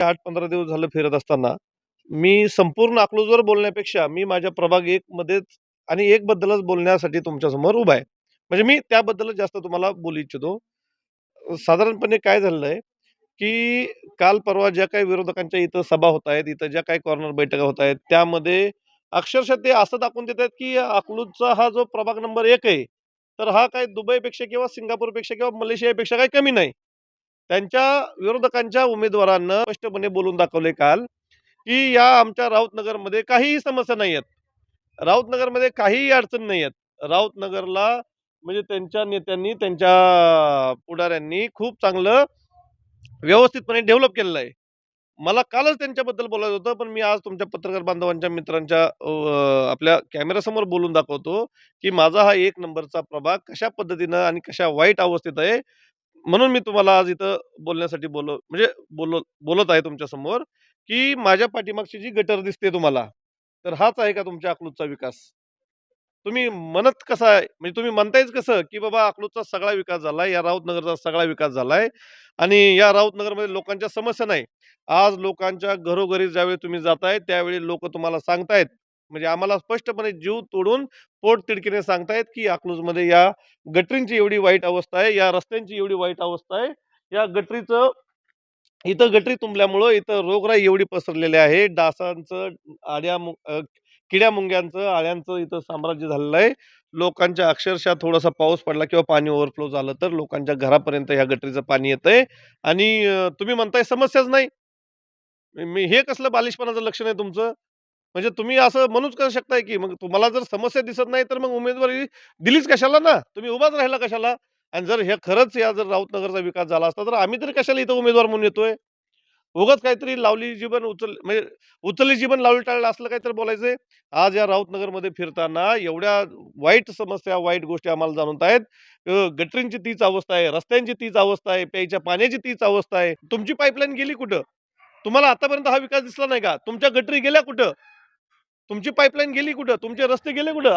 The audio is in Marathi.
आठ पंधरा दिवस झालं फिरत असताना मी संपूर्ण अकलूजवर बोलण्यापेक्षा मी माझ्या प्रभाग एक मध्येच आणि एक बद्दलच बोलण्यासाठी तुमच्यासमोर उभा आहे. म्हणजे मी त्याबद्दलच जास्त तुम्हाला बोलू इच्छितो. साधारणपणे काय झालेलं आहे की काल परवा ज्या काही विरोधकांच्या इथं सभा होत आहेत इथं ज्या काही कॉर्नर बैठका होत आहेत त्यामध्ये अक्षरशः ते असं दाखवून देत आहेत की अकलूजचा हा जो प्रभाग नंबर एक आहे तर हा काय दुबईपेक्षा किंवा सिंगापूरपेक्षा किंवा मलेशियापेक्षा काही कमी नाही. त्यांच्या विरोधकांच्या उमेदवारांना स्पष्टपणे बोलून दाखवले काल की या आमच्या राऊतनगरमध्ये काहीही समस्या नाही आहेत. राऊतनगरमध्ये काहीही अडचण नाही आहेत. राऊतनगरला म्हणजे त्यांच्या नेत्यांनी त्यांच्या पुढाऱ्यांनी खूप चांगलं व्यवस्थितपणे डेव्हलप केलेलं आहे. मला कालच त्यांच्याबद्दल बोलायचं होतं पण मी आज तुमच्या पत्रकार बांधवांच्या मित्रांच्या आपल्या कॅमेऱ्यासमोर बोलून दाखवतो की माझा हा एक नंबरचा प्रभाग कशा पद्धतीनं आणि कशा वाईट अवस्थेत आहे म्हणून मी तुम्हाला आज इथं बोलण्यासाठी बोल म्हणजे बोललो बोलत आहे तुमच्यासमोर की माझ्या पाठीमागची जी गटर दिसते तुम्हाला तर हाच आहे का तुमच्या अकलूजचा विकास? तुम्ही म्हणत कसं आहे? म्हणजे तुम्ही म्हणतायच कसं की बाबा अकलूजचा सगळा विकास झालाय या राऊतनगरचा सगळा विकास झालाय आणि या राऊतनगरमध्ये लोकांच्या समस्या नाही. आज लोकांच्या घरोघरी ज्यावेळी तुम्ही जाताय त्यावेळी लोक तुम्हाला सांगतायत म्हणजे आम्हाला स्पष्टपणे जीव तोडून पोट तिडकीने सांगतायत की अकलूजमध्ये या गटरींची एवढी वाईट अवस्था आहे या रस्त्यांची एवढी वाईट अवस्था आहे या गटरीचं इथं गटरी तुंबल्यामुळं इथं रोगराई एवढी पसरलेली आहे डासांचं आड्या किड्या मुंग्यांचं आळ्यांचं इथं साम्राज्य झालेलं आहे. लोकांच्या अक्षरशः थोडासा पाऊस पडला किंवा पाणी ओव्हरफ्लो झालं तर लोकांच्या घरापर्यंत ह्या गटरीचं पाणी येतंय. आणि तुम्ही म्हणताय समस्याच नाही. मी हे कसलं बालिशपणाचं लक्षण आहे तुमचं? म्हणजे तुम्ही असं म्हणूच करू शकताय की मग तुम्हाला जर समस्या दिसत नाही तर मग उमेदवारी दिलीच कशाला ना? तुम्ही उभाच राहिला कशाला? आणि जर हे खरंच या जर राऊतनगरचा विकास झाला असता तर आम्ही तरी कशाला इथं उमेदवार म्हणून येतोय? उगाच काहीतरी लावली जीवन उचल म्हणजे उचलली जीवन लावली टाळलं असलं काहीतरी बोलायचंय? आज या राऊतनगरमध्ये फिरताना एवढ्या वाईट समस्या वाईट गोष्टी आम्हाला जाणवत आहेत. गटरींची तीच अवस्था आहे रस्त्यांची तीच अवस्था आहे प्यायच्या पाण्याची तीच अवस्था आहे. तुमची पाईपलाईन गेली कुठं? तुम्हाला आतापर्यंत हा विकास दिसला नाही का? तुमच्या गटरी गेल्या कुठं? तुमची पाईपलाईन गेली कुठं? तुमचे रस्ते गेले कुठं?